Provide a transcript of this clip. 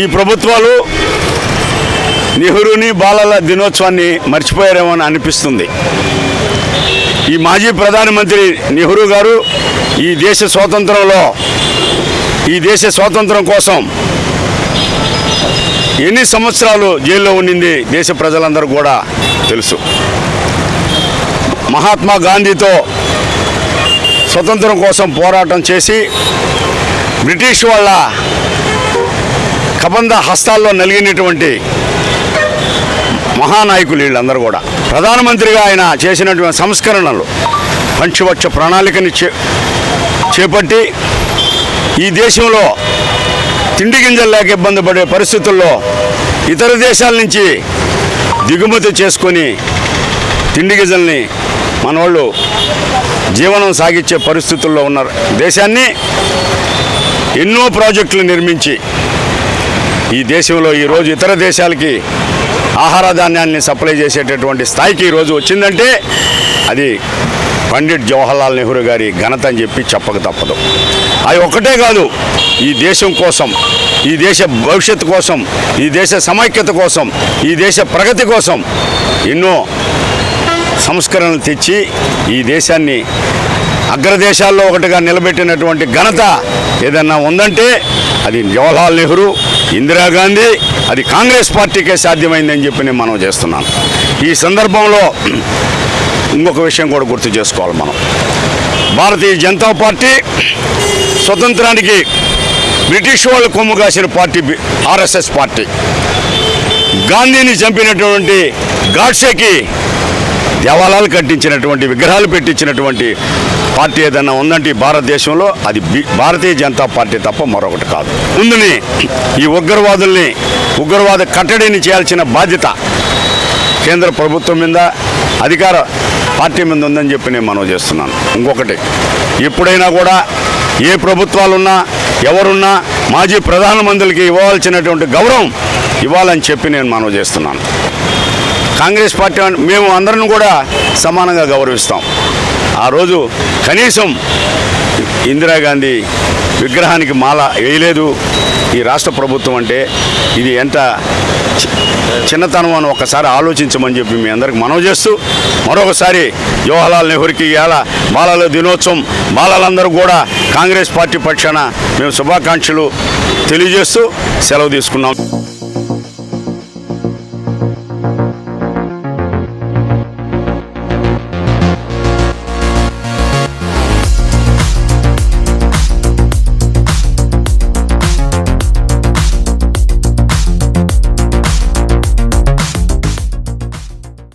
ఈ ప్రభుత్వాలు నెహ్రూని బాలల దినోత్సవాన్ని మర్చిపోయారేమో అని అనిపిస్తుంది. ఈ మాజీ ప్రధానమంత్రి నెహ్రూ గారు ఈ దేశ స్వాతంత్రంలో ఈ దేశ స్వాతంత్రం కోసం ఎన్ని సంవత్సరాలు జైల్లో ఉండింది దేశ ప్రజలందరూ కూడా తెలుసు. మహాత్మా గాంధీతో స్వతంత్రం కోసం పోరాటం చేసి బ్రిటిష్ వాళ్ళ కబంధ హస్తాల్లో నలిగినటువంటి మహానాయకులు వీళ్ళందరూ కూడా. ప్రధానమంత్రిగా ఆయన చేసినటువంటి సంస్కరణలు పంచవక్ష ప్రణాళికని చే చేపట్టి ఈ దేశంలో తిండి గింజలు లేక ఇబ్బంది పడే పరిస్థితుల్లో ఇతర దేశాల నుంచి దిగుమతి చేసుకొని తిండి గింజల్ని మన వాళ్ళు జీవనం సాగించే పరిస్థితుల్లో ఉన్నారు దేశాన్ని ఎన్నో ప్రాజెక్టులు నిర్మించి ఈ దేశంలో ఈరోజు ఇతర దేశాలకి ఆహార ధాన్యాన్ని సప్లై చేసేటటువంటి స్థాయికి ఈరోజు వచ్చిందంటే అది పండిట్ జవహర్లాల్ నెహ్రూ గారి ఘనత అని చెప్పి చెప్పక తప్పదు. అది ఒక్కటే కాదు ఈ దేశం కోసం ఈ దేశ భవిష్యత్తు కోసం ఈ దేశ సమైక్యత కోసం ఈ దేశ ప్రగతి కోసం ఎన్నో సంస్కరణలు తెచ్చి ఈ దేశాన్ని అగ్రదేశాల్లో ఒకటిగా నిలబెట్టినటువంటి ఘనత ఏదన్నా ఉందంటే అది జవహర్లాల్ నెహ్రూ ఇందిరాగాంధీ అది కాంగ్రెస్ పార్టీకే సాధ్యమైందని చెప్పి నేను మనం చేస్తున్నాను. ఈ సందర్భంలో ఇంకొక విషయం కూడా గుర్తు చేసుకోవాలి మనం. భారతీయ జనతా పార్టీ స్వతంత్రానికి బ్రిటిష్ వాళ్ళు కొమ్ము కాసిన పార్టీ ఆర్ఎస్ఎస్ పార్టీ. గాంధీని చంపినటువంటి గాడ్సేకి దేవాలయాలు కట్టించినటువంటి విగ్రహాలు పెట్టించినటువంటి పార్టీ ఏదైనా ఉందంటే భారతదేశంలో అది భారతీయ జనతా పార్టీ తప్ప మరొకటి కాదు. ముందుని ఈ ఉగ్రవాదుల్ని ఉగ్రవాద కట్టడిని చేయాల్సిన బాధ్యత కేంద్ర ప్రభుత్వం మీద అధికార పార్టీ మీద ఉందని చెప్పి నేను మనవి చేస్తున్నాను. ఇంకొకటి ఎప్పుడైనా కూడా ఏ ప్రభుత్వాలున్నా ఎవరున్నా మాజీ ప్రధానమంత్రికి ఇవ్వాల్సినటువంటి గౌరవం ఇవ్వాలని చెప్పి నేను మనవి చేస్తున్నాను. కాంగ్రెస్ పార్టీ మేము అందరం కూడా సమానంగా గౌరవిస్తాం. ఆ రోజు కనీసం ఇందిరాగాంధీ విగ్రహానికి మాల వేయలేదు. ఈ రాష్ట్ర ప్రభుత్వం అంటే ఇది ఎంత చి- చిన్నతనం అని ఒకసారి ఆలోచించమని చెప్పి మీ అందరికి మనవి చేస్తూ మరొకసారి జవహర్లాల్ నెహ్రూకి ఇవాళ బాలల దినోత్సవం బాలలందరూ కూడా కాంగ్రెస్ పార్టీ పక్షాన మేము శుభాకాంక్షలు తెలియజేస్తూ సెలవు తీసుకున్నాం.